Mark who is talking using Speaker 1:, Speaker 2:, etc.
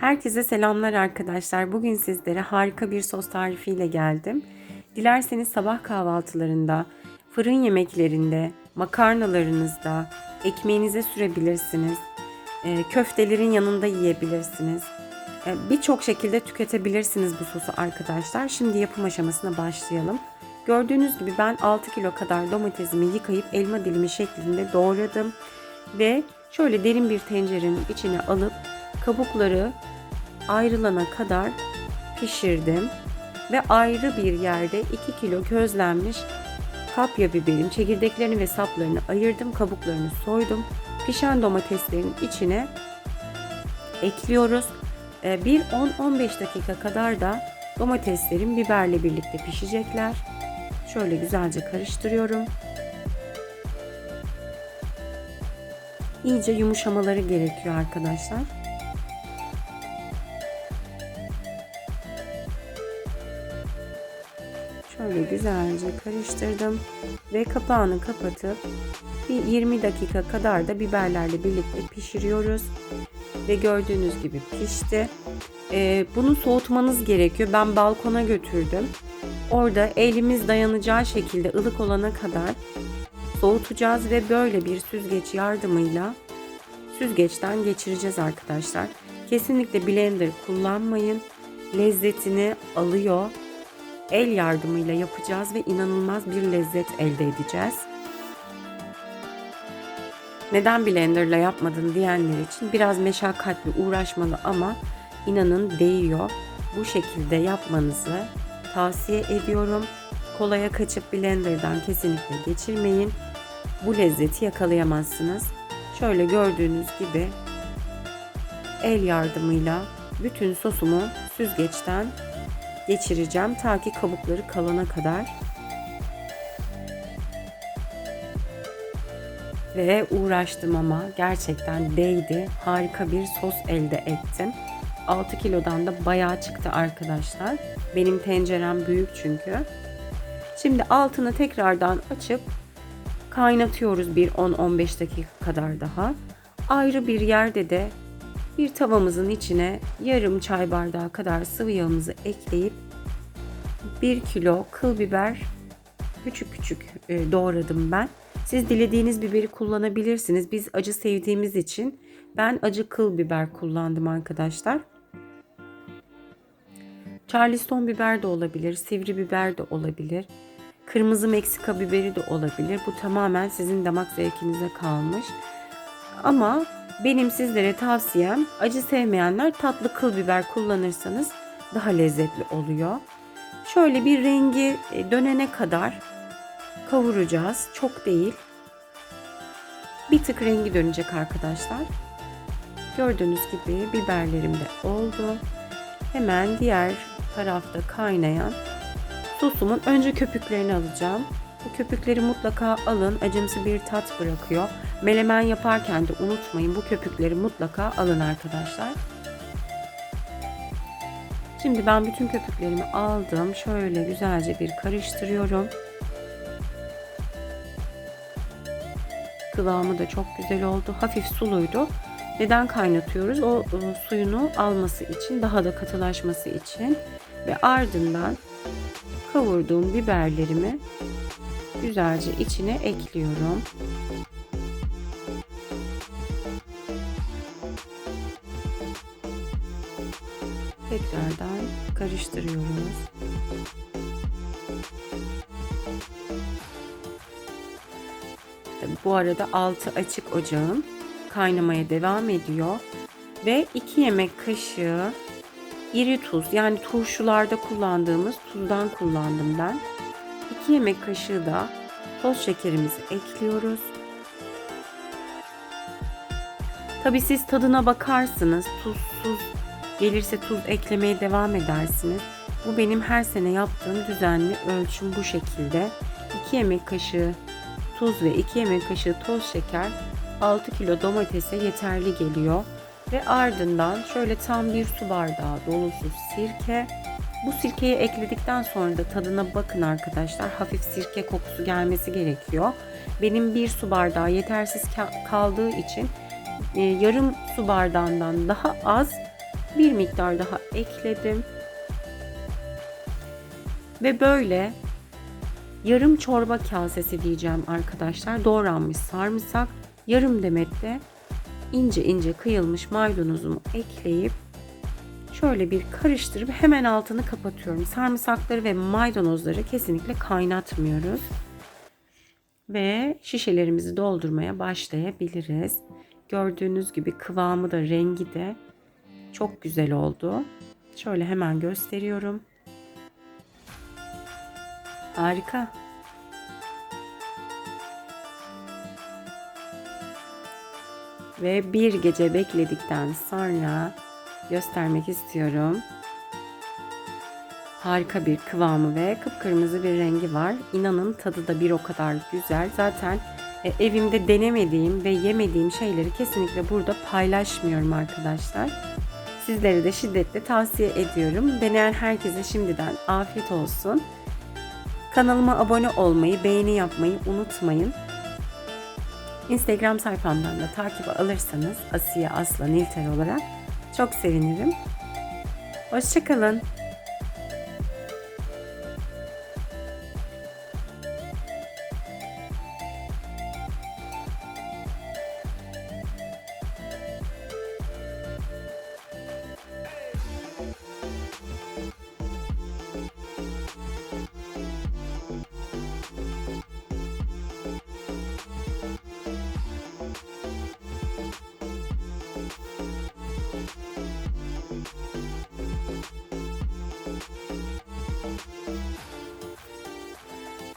Speaker 1: Herkese selamlar arkadaşlar. Bugün sizlere harika bir sos tarifiyle geldim. Dilerseniz sabah kahvaltılarında, fırın yemeklerinde, makarnalarınızda, ekmeğinize sürebilirsiniz. E, köftelerin yanında yiyebilirsiniz. E, Birçok şekilde tüketebilirsiniz bu sosu arkadaşlar. Şimdi yapım aşamasına başlayalım. Gördüğünüz gibi ben 6 kilo kadar domatesimi yıkayıp elma dilimi şeklinde doğradım. Ve şöyle derin bir tencerenin içine alıp kabukları ayrılana kadar pişirdim. Ve ayrı bir yerde 2 kilo közlenmiş kapya biberin çekirdeklerini ve saplarını ayırdım. Kabuklarını soydum. Pişen domateslerin içine ekliyoruz. Ee, Bir 10-15 dakika kadar da domateslerin biberle birlikte pişecekler. Şöyle güzelce karıştırıyorum. İyice yumuşamaları gerekiyor arkadaşlar. Şöyle güzelce karıştırdım ve kapağını kapatıp bir 20 dakika kadar da biberlerle birlikte pişiriyoruz. Ve gördüğünüz gibi pişti. Ee, bunu soğutmanız gerekiyor. Ben balkona götürdüm. Orada elimiz dayanacağı şekilde ılık olana kadar soğutacağız ve böyle bir süzgeç yardımıyla süzgeçten geçireceğiz arkadaşlar. Kesinlikle blender kullanmayın. Lezzetini alıyor. El yardımıyla yapacağız ve inanılmaz bir lezzet elde edeceğiz. Neden blenderla yapmadın diyenler için biraz meşakkatli, uğraşmalı ama inanın değiyor. Bu şekilde yapmanızı tavsiye ediyorum. Kolaya kaçıp blenderdan kesinlikle geçirmeyin. Bu lezzeti yakalayamazsınız. Şöyle gördüğünüz gibi el yardımıyla bütün sosumu süzgeçten geçireceğim ta ki kabukları kalana kadar. Ve uğraştım ama gerçekten değdi. Harika bir sos elde ettim. 6 kilodan da bayağı çıktı arkadaşlar. Benim tencerem büyük çünkü. Şimdi altını tekrardan açıp kaynatıyoruz bir 10-15 dakika kadar daha. Ayrı bir yerde de bir tavamızın içine yarım çay bardağı kadar sıvı yağımızı ekleyip 1 kilo kıl biber küçük küçük e, doğradım ben. Siz dilediğiniz biberi kullanabilirsiniz. Biz acı sevdiğimiz için ben acı kıl biber kullandım arkadaşlar. Charleston biber de olabilir, sivri biber de olabilir. Kırmızı Meksika biberi de olabilir. Bu tamamen sizin damak zevkinize kalmış. Ama benim sizlere tavsiyem acı sevmeyenler tatlı kıl biber kullanırsanız daha lezzetli oluyor. Şöyle bir rengi e, dönene kadar kavuracağız. Çok değil. Bir tık rengi dönecek arkadaşlar. Gördüğünüz gibi biberlerim de oldu. Hemen diğer tarafta kaynayan sosumun önce köpüklerini alacağım. Bu köpükleri mutlaka alın. Acımsı bir tat bırakıyor. Melemen yaparken de unutmayın bu köpükleri mutlaka alın arkadaşlar. Şimdi ben bütün köpüklerimi aldım. Şöyle güzelce bir karıştırıyorum. Kıvamı da çok güzel oldu. Hafif suluydu. Neden kaynatıyoruz? O e, suyunu alması için, daha da katılaşması için ve ardından kavurduğum biberlerimi güzelce içine ekliyorum. Tekrardan karıştırıyoruz. Bu arada altı açık ocağın kaynamaya devam ediyor ve 2 yemek kaşığı iri tuz yani turşularda kullandığımız tuzdan kullandım ben. 2 yemek kaşığı da toz şekerimizi ekliyoruz. Tabi siz tadına bakarsınız. Tuzsuz gelirse tuz eklemeye devam edersiniz. Bu benim her sene yaptığım düzenli ölçüm bu şekilde. 2 yemek kaşığı tuz ve 2 yemek kaşığı toz şeker 6 kilo domatese yeterli geliyor. Ve ardından şöyle tam bir su bardağı dolusu sirke. Bu sirkeyi ekledikten sonra da tadına bakın arkadaşlar. Hafif sirke kokusu gelmesi gerekiyor. Benim bir su bardağı yetersiz kaldığı için e, yarım su bardağından daha az Bir miktar daha ekledim. Ve böyle yarım çorba kasesi diyeceğim arkadaşlar. Doğranmış sarımsak, yarım demet de ince ince kıyılmış maydanozumu ekleyip şöyle bir karıştırıp hemen altını kapatıyorum. Sarımsakları ve maydanozları kesinlikle kaynatmıyoruz. Ve şişelerimizi doldurmaya başlayabiliriz. Gördüğünüz gibi kıvamı da rengi de çok güzel oldu. Şöyle hemen gösteriyorum. Harika. Ve bir gece bekledikten sonra göstermek istiyorum. Harika bir kıvamı ve kıpkırmızı bir rengi var. İnanın tadı da bir o kadar güzel. Zaten e, evimde denemediğim ve yemediğim şeyleri kesinlikle burada paylaşmıyorum arkadaşlar. Sizlere de şiddetle tavsiye ediyorum. Deneyen herkese şimdiden afiyet olsun. Kanalıma abone olmayı, beğeni yapmayı unutmayın. Instagram sayfamdan da takip alırsanız Asiye Aslan İlter olarak çok sevinirim. Hoşçakalın.